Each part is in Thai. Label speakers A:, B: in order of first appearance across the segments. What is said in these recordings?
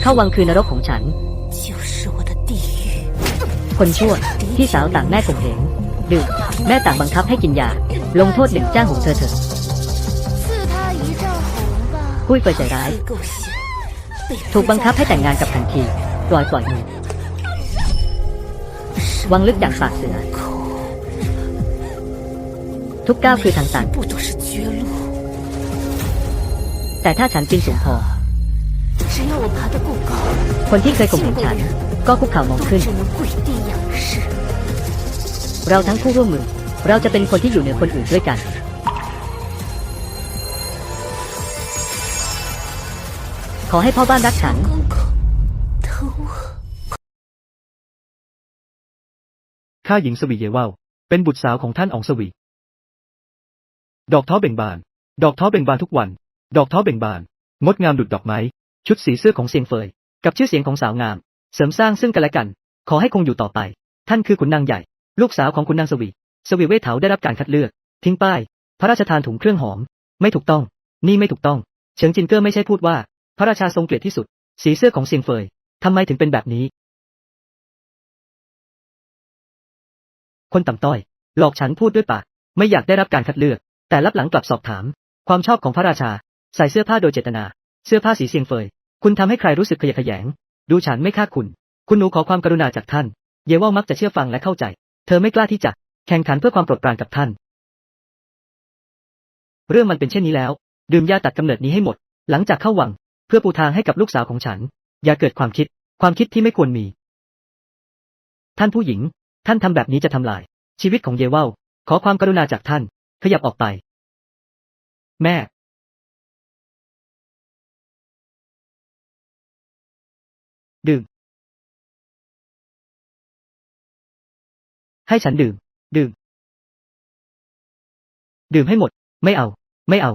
A: เข้าวังคือนรกของฉัน คนชั่วที่สาวต่างแม่ข่มเหงดื่มแม่ต่างบังคับให้กินยา ลงโทษเด็งจ้างของเธอเถอะกุ้ยเปิดใจร้าย ถูกบังคับให้แต่งงานกับทันทีปล่อยปล่อยมือวังลึกอย่างปากเสือ ทุกก้าวคือทางตันแต่ถ้าฉันปีนสูงพอ คนที่เคยข่มเหงฉันก็คุกเข่ามองขึ้น เราทั้งคู่ร่วมมือ เราจะเป็นคนที่อยู่เหนือคนอื่นด้วยกันขอให้พ่อบ้านรักฉัน
B: ข้าหญิงสวีเยว่าเป็นบุตรสาวของท่านอองสวี ดอกท้อเบ่งบาน ดอกท้อเบ่งบานทุกวัน ดอกท้อเบ่งบาน งดงามดุจดอกไม้ ชุดสีเสื้อของเซียงเฟย กับชื่อเสียงของสาวงาม เสริมสร้างซึ่งกันและกัน ขอให้คงอยู่ต่อไป ท่านคือขุนนางใหญ่ ลูกสาวของขุนนางสวี สวีเวทเถาได้รับการคัดเลือก ทิ้งป้าย พระราชทานถุงเครื่องหอม ไม่ถูกต้อง นี่ไม่ถูกต้อง เฉิงจินเกอร์ไม่ใช่พูดว่า พระราชาทรงเกลียดที่สุด สีเสื้อของเซียงเฟยทำไมถึงเป็นแบบนี้ คนต่ำต้อย หลอกฉันพูดด้วยปาก ไม่อยากได้รับการคัดเลือก แต่รับหลังกลับสอบถาม ความชอบของพระราชา ใส่เสื้อผ้าโดยเจตนา เสื้อผ้าสีเซียงเฟย คุณทำให้ใครรู้สึกขยะแขยง ดูฉันไม่ฆ่าคุณ คุณหนูขอความกรุณาจากท่าน เยว่ามักจะเชื่อฟังและเข้าใจ เธอไม่กล้าที่จะแข่งขันเพื่อความโปรดปรานกับท่าน เรื่องมันเป็นเช่นนี้แล้ว ดื่มยาตัดกำเนิดนี้ให้หมด หลังจากเข้าวัง เพื่อปูทางให้กับลูกสาวของฉัน อย่าเกิดความคิด ความคิดที่ไม่ควรมี ท่านผู้หญิง ท่านทำแบบนี้จะทำลาย ชีวิตของเยว่าขอความกรุณาจากท่าน ขยับออกไป แม่ ดื่ม ให้ฉันดื่ม ดื่ม ดื่มให้หมด ไม่เอา ไม่เอา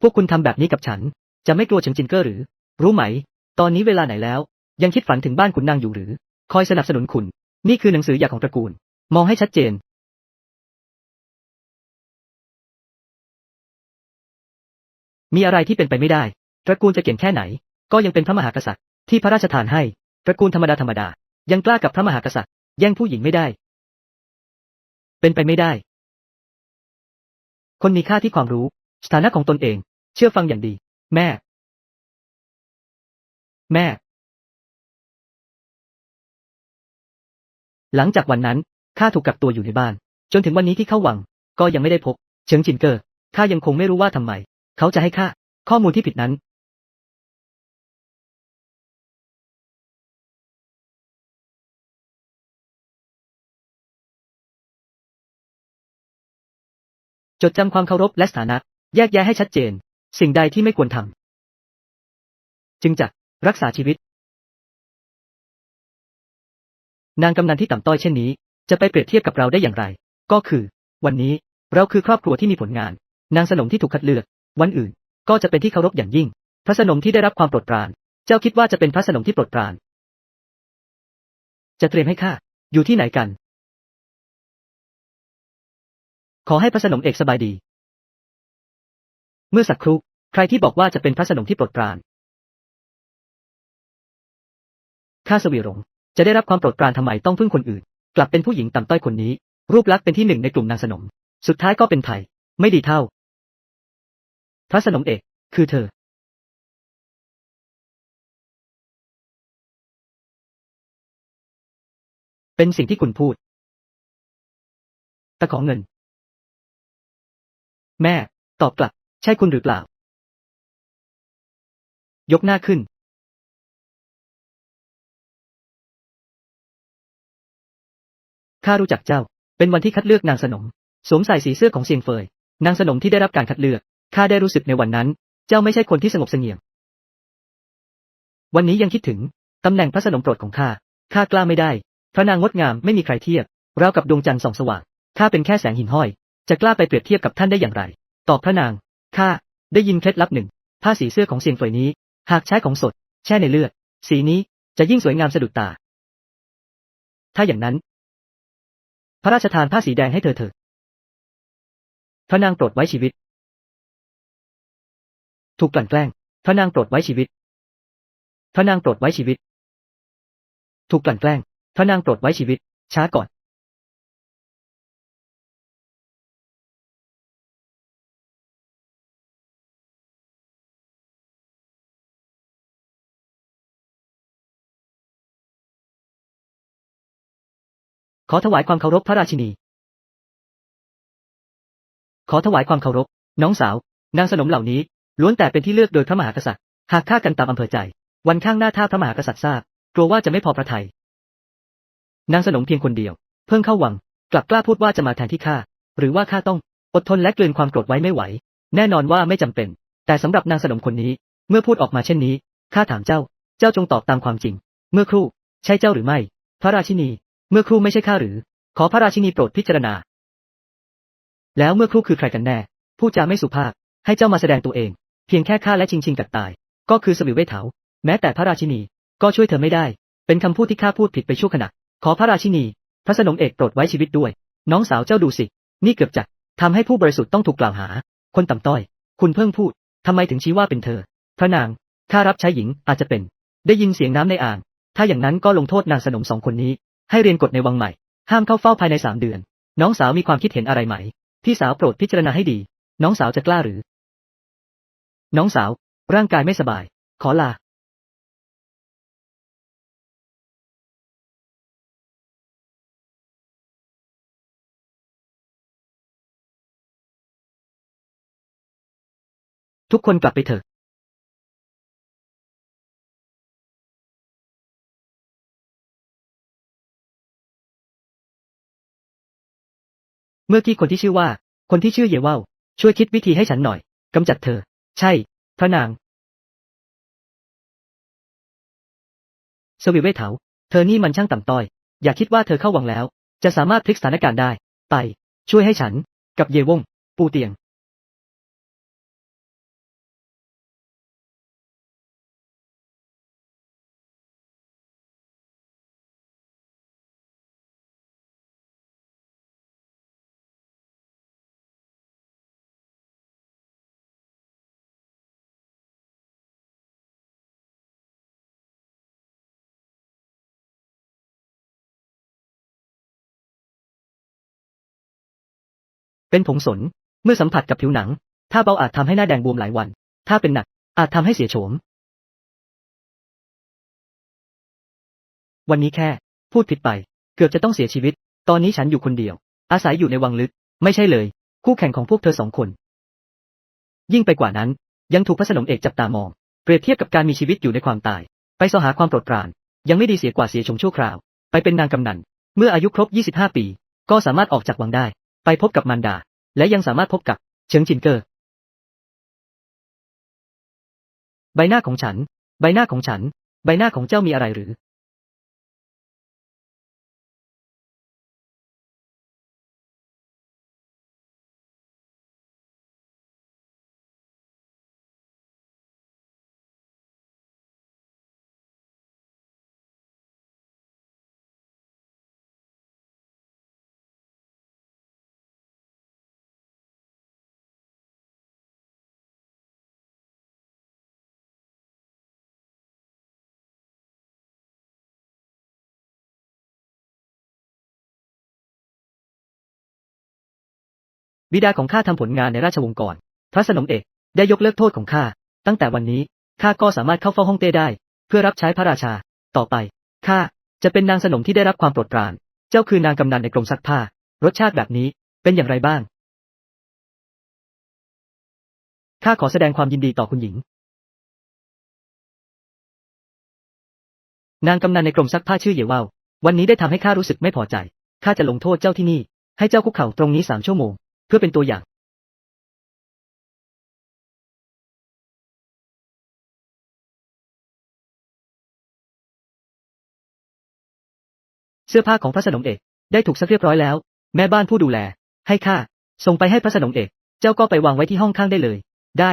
B: พวกคุณทำแบบนี้กับฉัน จะไม่กลัวเฉิงจินเกอร์หรือ รู้ไหม ตอนนี้เวลาไหนแล้ว ยังคิดฝันถึงบ้านขุนนางอยู่หรือ คอยสนับสนุนคุณ นี่คือหนังสืออยากของตระกูล มองให้ชัดเจน มีอะไรที่เป็นไปไม่ได้ ตระกูลจะเก่งแค่ไหน ก็ยังเป็นพระมหากษัตริย์ที่พระราชทานให้ ตระกูลธรรมดาธรรมดา ยังกล้ากับพระมหากษัตริย์ แย่งผู้หญิงไม่ได้ เป็นไปไม่ได้ คนมีค่าที่ความรู้ สถานะของตนเอง เชื่อฟังอย่างดี แม่ แม่ หลังจากวันนั้นข้าถูกกักตัวอยู่ในบ้าน จนถึงวันนี้ที่เข้าวัง ก็ยังไม่ได้พบ เฉิงจินเกอร์ข้ายังคงไม่รู้ว่าทำไม เขาจะให้ข้าข้อมูลที่ผิดนั้นจดจำความเคารพและสถานะ แยกแยะให้ชัดเจน สิ่งใดที่ไม่ควรทำจึงจะรักษาชีวิต นางกำนันที่ต่ำต้อยเช่นนี้ จะไปเปรียบเทียบกับเราได้อย่างไร ก็คือ วันนี้เราคือครอบครัวที่มีผลงาน นางสนมที่ถูกคัดเลือก วันอื่น ก็จะเป็นที่เคารพอย่างยิ่ง พระสนมที่ได้รับความโปรดปราน เจ้าคิดว่าจะเป็นพระสนมที่โปรดปราน จะเตรียมให้ข้า อยู่ที่ไหนกัน ขอให้พระสนมเอกสบายดี เมื่อสักครู่ ใครที่บอกว่าจะเป็นพระสนมที่โปรดปราน ข้าสวีหลงจะได้รับความโปรดปรานทำไมต้องพึ่งคนอื่น กลับเป็นผู้หญิงต่ำต้อยคนนี้ รูปลักษณ์เป็นที่หนึ่งในกลุ่มนางสนม สุดท้ายก็เป็นไทยไม่ดีเท่า ระสนมเอก คือเธอเป็นสิ่งที่คุณพูด ตะขอเงิน แม่ ตอบกลับ ใช่คุณหรือเปล่า ยกหน้าขึ้น ข้ารู้จักเจ้า เป็นวันที่คัดเลือกนางสนม สวมใส่สีเสื้อของเซียงเฟย นางสนมที่ได้รับการคัดเลือก ข้าได้รู้สึกในวันนั้น เจ้าไม่ใช่คนที่สงบเสงี่ยม วันนี้ยังคิดถึงตำแหน่งพระสนมโปรดของข้า ข้ากล้าไม่ได้ พระนางงดงามไม่มีใครเทียบราวกับดวงจันทร์ส่องสว่าง ข้าเป็นแค่แสงหินห้อย จะกล้าไปเปรียบเทียบกับท่านได้อย่างไร ตอบพระนาง ข้า ได้ยินเคล็ดลับหนึ่ง ผ้าสีเสื้อของเซียงเฟยนี้ หากใช้ของสด แช่ในเลือด สีนี้จะยิ่งสวยงามสะดุดตา ถ้าอย่างนั้น พระราชทานผ้าสีแดงให้เธอเถิดพระนางโปรดไว้ชีวิต ถูกกลั่นแกล้ง พระนางโปรดไว้ชีวิต พระนางโปรดไว้ชีวิต ถูกกลั่นแกล้ง พระนางโปรดไว้ชีวิต ช้าก่อน ขอถวายความเคารพพระราชินี ขอถวายความเคารพ น้องสาว นางสนมเหล่านี้ ล้วนแต่เป็นที่เลือกโดยพระมหากษัตริย์ หากฆ่ากันตามอำเภอใจ วันข้างหน้าถ้าพระมหากษัตริย์ทราบกลัวว่าจะไม่พอพระทัยนางสนมเพียงคนเดียว เพิ่งเข้าวัง กลับกล้าพูดว่าจะมาแทนที่ข้าหรือว่าข้าต้องอดทนและกลืนความโกรธไว้ไม่ไหว แน่นอนว่าไม่จำเป็น แต่สำหรับนางสนมคนนี้ เมื่อพูดออกมาเช่นนี้ข้าถามเจ้า เจ้าจงตอบตามความจริง เมื่อครู่ใช่เจ้าหรือไม่ พระราชินี เมื่อครู่ไม่ใช่ข้าหรือ ขอพระราชินีโปรดพิจารณา แล้วเมื่อครู่คือใครกันแน่ ผู้จาไม่สุภาพ ให้เจ้ามาแสดงตัวเอง เพียงแค่ฆ่าและชิงชิงกัดตาย ก็คือสวิวเวทเถาแม้แต่พระราชินี ก็ช่วยเธอไม่ได้ เป็นคำพูดที่ข้าพูดผิดไปชั่วขณะ ขอพระราชินี พระสนมเอกโปรดไว้ชีวิตด้วย น้องสาวเจ้าดูสิ นี่เกือบจะทำให้ผู้บริสุทธิ์ต้องถูกกล่าวหา คนต่ำต้อย คุณเพิ่งพูดทำไมถึงชี้ว่าเป็นเธอ พระนางข้ารับใช้หญิงอาจจะเป็น ได้ยินเสียงน้ำในอ่าง ถ้าอย่างนั้นก็ลงโทษนางสนมสองคนนี้ ให้เรียนกฎในวังใหม่ ห้ามเข้าเฝ้าภายในสามเดือน น้องสาวมีความคิดเห็นอะไรไหม พี่สาวโปรดพิจารณาให้ดี น้องสาวจะกล้าหรือ น้องสาว ร่างกายไม่สบาย ขอลาทุกคนกลับไปเถอะ เมื่อกี้คนที่ชื่อว่า คนที่ชื่อเยว่าช่วยคิดวิธีให้ฉันหน่อย กำจัดเธอ ใช่ พระนางสวิเวทเถา เธอนี่มันช่างต่ำต้อย อย่าคิดว่าเธอเข้าวังแล้ว จะสามารถพลิกสถานการณ์ได้ ไป ช่วยให้ฉัน กับเยวง ปูเตียง เป็นผงสน เมื่อสัมผัสกับผิวหนัง ถ้าเบาอาจทำให้หน้าแดงบวมหลายวัน ถ้าเป็นหนัก อาจทำให้เสียโฉม วันนี้แค่ พูดผิดไป เกือบจะต้องเสียชีวิต ตอนนี้ฉันอยู่คนเดียว อาศัยอยู่ในวังลึก ไม่ใช่เลย คู่แข่งของพวกเธอสองคน ยิ่งไปกว่านั้น ยังถูกพระสนมเอกจับตามอง เปรียบเทียบกับการมีชีวิตอยู่ในความตาย ไปสอหาความโปรดปราน ยังไม่ดีเสียกว่าเสียชมชั่วคราว ไปเป็นนางกำนัน เมื่ออายุครบ 25 ปี ก็สามารถออกจากวังได้ ไปพบกับมารดา และยังสามารถพบกับ เฉิงจินเกอร์ ใบหน้าของฉัน ใบหน้าของฉัน ใบหน้าของเจ้ามีอะไรหรือ บิดาของข้าทำผลงานในราชวงศ์ก่อน พระสนมเอกได้ยกเลิกโทษของข้า ตั้งแต่วันนี้ข้าก็สามารถเข้าเฝ้าฮ่องเต้ได้ เพื่อรับใช้พระราชา ต่อไปข้าจะเป็นนางสนมที่ได้รับความโปรดปราน เจ้าคือนางกำนันในกรมซักผ้า รสชาติแบบนี้เป็นอย่างไรบ้างข้าขอแสดงความยินดีต่อคุณหญิง นางกำนันในกรมซักผ้าชื่อเหยวเวาวันนี้ได้ทำให้ข้ารู้สึกไม่พอใจข้าจะลงโทษเจ้าที่นี่ ให้เจ้าคุกเข่าตรงนี้สามชั่วโมง เพื่อเป็นตัวอย่างเสื้อผ้าของพระสนมเอกได้ถูกซักเรียบร้อยแล้ว แม่บ้านผู้ดูแล ให้ข้าส่งไปให้พระสนมเอก เจ้าก็ไปวางไว้ที่ห้องข้างได้เลย ได้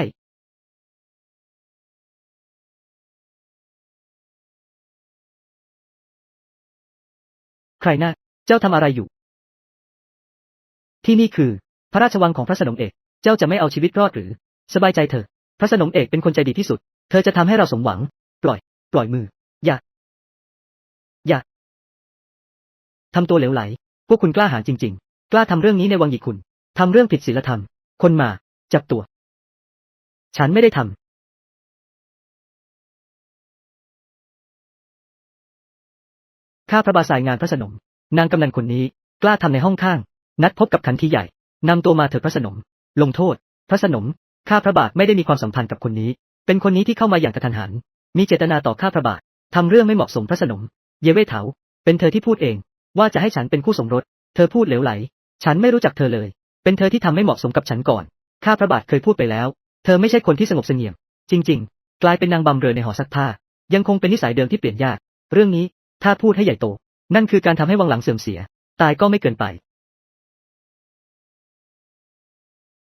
B: ใครนะเจ้าทำอะไรอยู่ ที่นี่คือ พระราชวังของพระสนมเอก เจ้าจะไม่เอาชีวิตรอดหรือ สบายใจเถอะ พระสนมเอกเป็นคนใจดีที่สุด เธอจะทำให้เราสมหวัง ปล่อย ปล่อยมือ อย่า อย่าทำตัวเหลวไหล พวกคุณกล้าหาญจริง ๆ กล้าทำเรื่องนี้ในวังหยีคุณทำเรื่องผิดศีลธรรม คนมา จับตัว ฉันไม่ได้ทำข้าพระบาทสายงานพระสนม นางกำนันคนนี้ กล้าทำในห้องข้าง นัดพบกับขันทีใหญ่ นำตัวมาเถิดพระสนม ลงโทษ พระสนม ข้าพระบาทไม่ได้มีความสัมพันธ์กับคนนี้ เป็นคนนี้ที่เข้ามาอย่างกระทันหัน มีเจตนาต่อข้าพระบาททำเรื่องไม่เหมาะสมพระสนม เยเวเถา เป็นเธอที่พูดเอง ว่าจะให้ฉันเป็นคู่สมรส เธอพูดเหลวไหล ฉันไม่รู้จักเธอเลย เป็นเธอที่ทำไม่เหมาะสมกับฉันก่อน ข้าพระบาทเคยพูดไปแล้ว เธอไม่ใช่คนที่สงบเสงี่ยม จริง ๆ กลายเป็นนางบำเรอในหอซักผ้า ยังคงเป็นนิสัยเดิมที่เปลี่ยนยาก เรื่องนี้ ถ้าพูดให้ใหญ่โต นั่นคือการทำให้วังหลังเสื่อมเสีย ตายก็ไม่เกินไป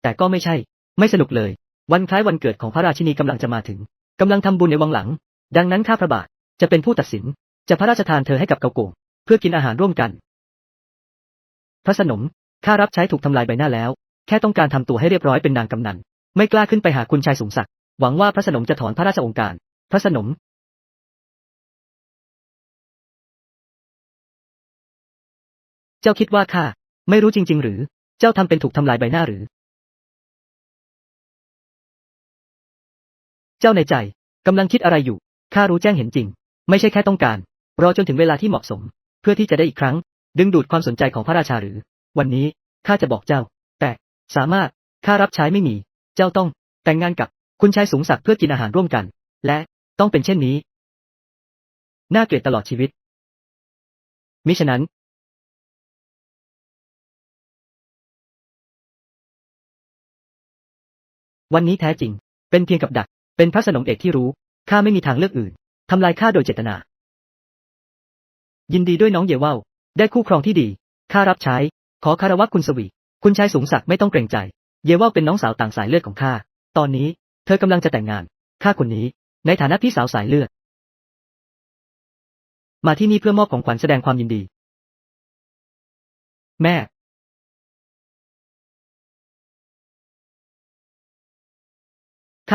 B: แต่ก็ไม่ใช่ ไม่สนุกเลย วันคล้ายวันเกิดของพระราชินีกำลังจะมาถึงกำลังทำบุญในวังหลัง ดังนั้นข้าพระบาทจะเป็นผู้ตัดสิน จะพระราชทานเธอให้กับเกาโกงเพื่อกินอาหารร่วมกัน พระสนมข้ารับใช้ถูกทำลายใบหน้าแล้ว แค่ต้องการทำตัวให้เรียบร้อยเป็นนางกำนัน ไม่กล้าขึ้นไปหาคุณชายสูงศักดิ์หวังว่าพระสนมจะถอนพระราชองค์การ พระสนมเจ้าคิดว่าข้าไม่รู้จริง ๆ หรือ เจ้าทำเป็นถูกทำลายใบหน้าหรือ เจ้าในใจกำลังคิดอะไรอยู่ ข้ารู้แจ้งเห็นจริง ไม่ใช่แค่ต้องการ รอจนถึงเวลาที่เหมาะสม เพื่อที่จะได้อีกครั้ง ดึงดูดความสนใจของพระราชาหรือ วันนี้ข้าจะบอกเจ้า แต่สามารถข้ารับใช้ไม่มี เจ้าต้อง แต่งงานกับคุณชายสูงศักดิ์เพื่อกินอาหารร่วมกัน และต้องเป็นเช่นนี้ น่าเกลียดตลอดชีวิต มิฉะนั้นวันนี้แท้จริง เป็นเพียงกับดัก เป็นพระสนมเอกที่รู้ ข้าไม่มีทางเลือกอื่น ทำลายข้าโดยเจตนา ยินดีด้วยน้องเยว่าได้คู่ครองที่ดี ข้ารับใช้ ขอคารวะคุณสวี คุณชายสูงศักดิ์ไม่ต้องเกรงใจ เยว่าเป็นน้องสาวต่างสายเลือดของข้า ตอนนี้ เธอกำลังจะแต่งงาน ข้าคนนี้ ในฐานะพี่สาวสายเลือด มาที่นี่เพื่อมอบของขวัญแสดงความยินดี แม่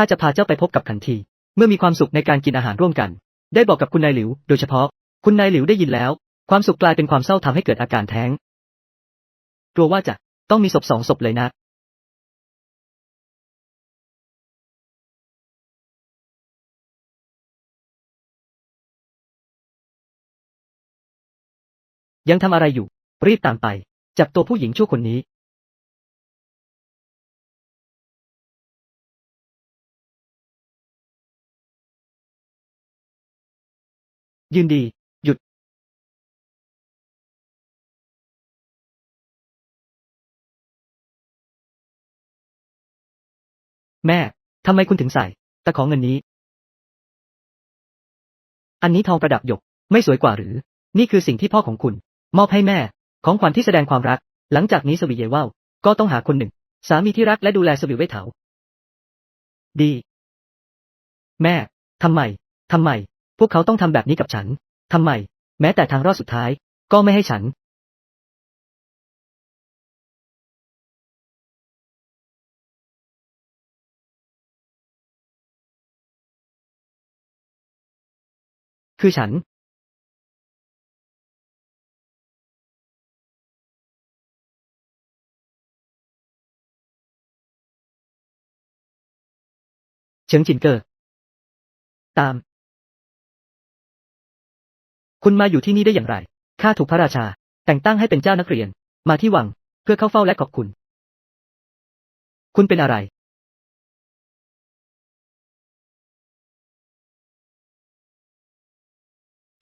B: ข้าจะพาเจ้าไปพบกับขันที เมื่อมีความสุขในการกินอาหารร่วมกัน ได้บอกกับคุณนายหลิว โดยเฉพาะ คุณนายหลิวได้ยินแล้ว ความสุขกลายเป็นความเศร้าทำให้เกิดอาการแท้ง กลัวว่าจะต้องมีศพสองศพเลยนะ ยังทำอะไรอยู่ รีบตามไป จับตัวผู้หญิงชั่วคนนี้ ยืนดี หยุดแม่ ทำไมคุณถึงใส่ ตะของเงินนี้ อันนี้ทองประดับหยก ไม่สวยกว่าหรือ นี่คือสิ่งที่พ่อของคุณ มอบให้แม่ ของขวัญที่แสดงความรัก หลังจากนี้สวีเยว่าก็ต้องหาคนหนึ่ง สามีที่รักและดูแลสวีไว้เถา ดี แม่ ทำไม ทำไม พวกเขาต้องทำแบบนี้กับฉัน ทำไม แม้แต่ทางรอดสุดท้าย ก็ไม่ให้ฉัน คือฉัน เฉิงจินเกอร์ตาม คุณมาอยู่ที่นี่ได้อย่างไร ข้าถูกพระราชา แต่งตั้งให้เป็นเจ้านักเรียน มาที่วัง เพื่อเข้าเฝ้าและขอบคุณ คุณเป็นอะไร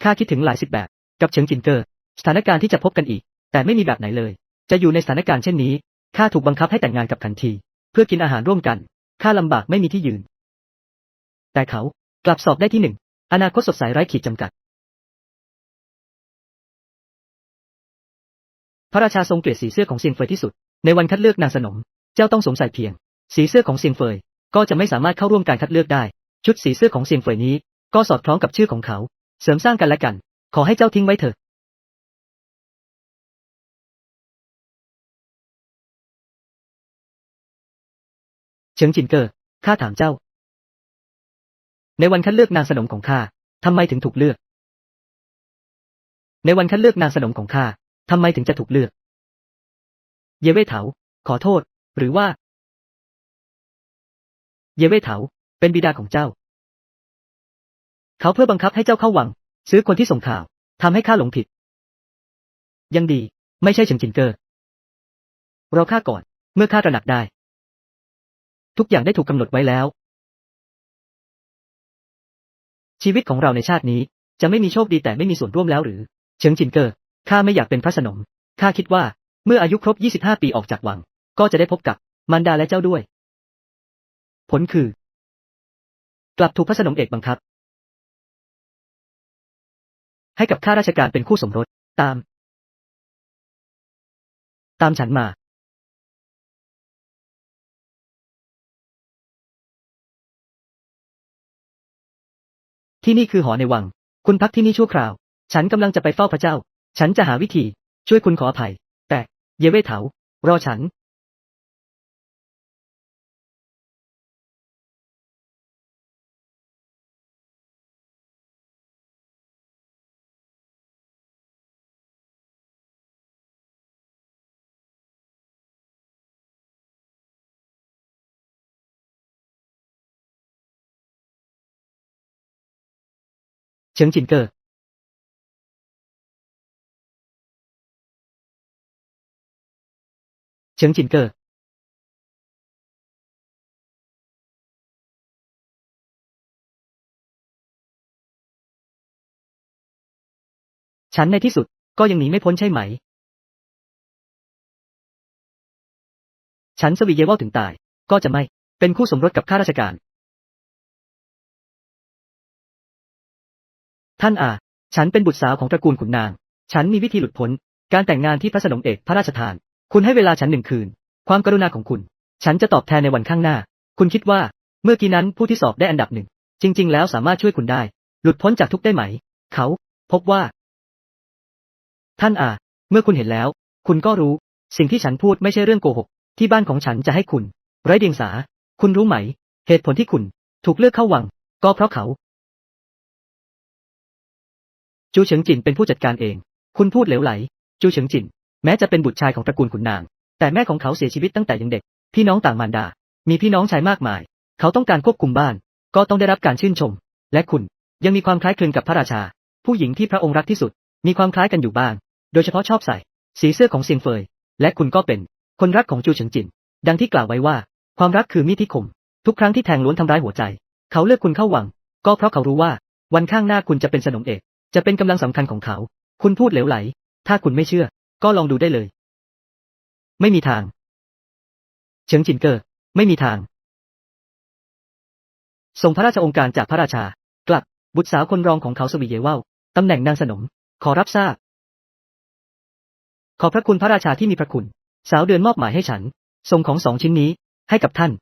B: ข้าคิดถึงหลายสิบแบบ กับเฉิงจินเกอร์ สถานการณ์ที่จะพบกันอีก แต่ไม่มีแบบไหนเลย จะอยู่ในสถานการณ์เช่นนี้ ข้าถูกบังคับให้แต่งงานกับขันที เพื่อกินอาหารร่วมกัน ข้าลำบากไม่มีที่ยืน แต่เขากลับสอบได้ที่หนึ่ง อนาคตสดใสไร้ขีดจำกัด ระราชาทรงเกลียดสีเสื้อของเซียงเฟยที่สุด ในวันคัดเลือกนางสนม เจ้าต้องสวมใส่เพียง สีเสื้อของเซียงเฟย ก็จะไม่สามารถเข้าร่วมการคัดเลือกได้ ชุดสีเสื้อของเซียงเฟยนี้ ก็สอดคล้องกับชื่อของเขา เสริมสร้างกันและกัน ขอให้เจ้าทิ้งไว้เถอะเฉิงจินเกอร์ข้าถามเจ้า ในวันคัดเลือกนางสนมของข้าทำไมถึงถูกเลือก ในวันคัดเลือกนางสนมของข้า ทำไมถึงจะถูกเลือก เยเวเถา ขอโทษ หรือว่า เยเวเถา เป็นบิดาของเจ้า เขาเพื่อบังคับให้เจ้าเข้าวัง ซื้อคนที่ส่งข่าวทำให้ข้าหลงผิด ยังดี ไม่ใช่เฉิงจินเกอร์รอข้าก่อน เมื่อข้าตระหนักได้ ทุกอย่างได้ถูกกำหนดไว้แล้ว ชีวิตของเราในชาตินี้จะไม่มีโชคดีแต่ไม่มีส่วนร่วมแล้วหรือ เฉิงจินเกอร์ ข้าไม่อยากเป็นพระสนม ข้าคิดว่า เมื่ออายุครบ 25 ปีออกจากวัง ก็จะได้พบกับมารดาและเจ้าด้วย ผลคือ กลับถูกพระสนมเอกบังคับ ให้กับข้าราชการเป็นคู่สมรส ตาม ตามฉันมา ที่นี่คือหอในวัง คุณพักที่นี่ชั่วคราว ฉันกำลังจะไปเฝ้าพระเจ้า ฉันจะหาวิธี ช่วยคุณขออภัย แต่เยเว่เถารอฉัน เฉิงจินเกอร์ เฉิงจินเกอร์ฉันในที่สุดก็ยังหนีไม่พ้นใช่ไหม ฉันสวีเยว่าถึงตาย ก็จะไม่เป็นคู่สมรสกับข้าราชการ ท่านอา ฉันเป็นบุตรสาวของตระกูลขุนนาง ฉันมีวิธีหลุดพ้น การแต่งงานที่พระสนมเอกพระราชทาน คุณให้เวลาฉันหนึ่งคืน ความกรุณาของคุณ ฉันจะตอบแทนในวันข้างหน้า คุณคิดว่า เมื่อกี้นั้นผู้ที่สอบได้อันดับหนึ่ง จริง ๆ แล้วสามารถช่วยคุณได้ หลุดพ้นจากทุกได้ไหม เขา พบว่า ท่านอาเมื่อคุณเห็นแล้ว คุณก็รู้ สิ่งที่ฉันพูดไม่ใช่เรื่องโกหก ที่บ้านของฉันจะให้คุณ ไร้เดียงสา คุณรู้ไหม เหตุผลที่คุณ ถูกเลือกเข้าวัง ก็เพราะเขา จูเฉิงจินเป็นผู้จัดการเอง คุณพูดเหลวไหล จูเฉิงจิน แม้จะเป็นบุตรชายของตระกูลขุนนาง แต่แม่ของเขาเสียชีวิตตั้งแต่ยังเด็ก พี่น้องต่างมารดา มีพี่น้องชายมากมาย เขาต้องการควบคุมบ้าน ก็ต้องได้รับการชื่นชม และคุณยังมีความคล้ายคลึงกับพระราชา ผู้หญิงที่พระองค์รักที่สุด มีความคล้ายกันอยู่บ้าง โดยเฉพาะชอบใส่ สีเสื้อของเซียงเฟย และคุณก็เป็นคนรักของจูเฉิงจิน ดังที่กล่าวไว้ว่า ความรักคือมีดที่คม ทุกครั้งที่แทงล้วนทำร้ายหัวใจ เขาเลือกคุณเข้าวัง ก็เพราะเขารู้ว่า วันข้างหน้าคุณจะเป็นสนมเอก จะเป็นกำลังสำคัญของเขา คุณพูดเหลวไหล ถ้าคุณไม่เชื่อ ก็ลองดูได้เลย ไม่มีทาง เฉิงจินเกอร์ ไม่มีทาง ส่งพระราชองค์การจากพระราชา กลับ บุตรสาวคนรองของเขาสวีเยว่าตำแหน่งนางสนม ขอรับทราบ ขอพระคุณพระราชาที่มีพระคุณ สาวเดือนมอบหมายให้ฉัน ส่งของสองชิ้นนี้ให้กับท่าน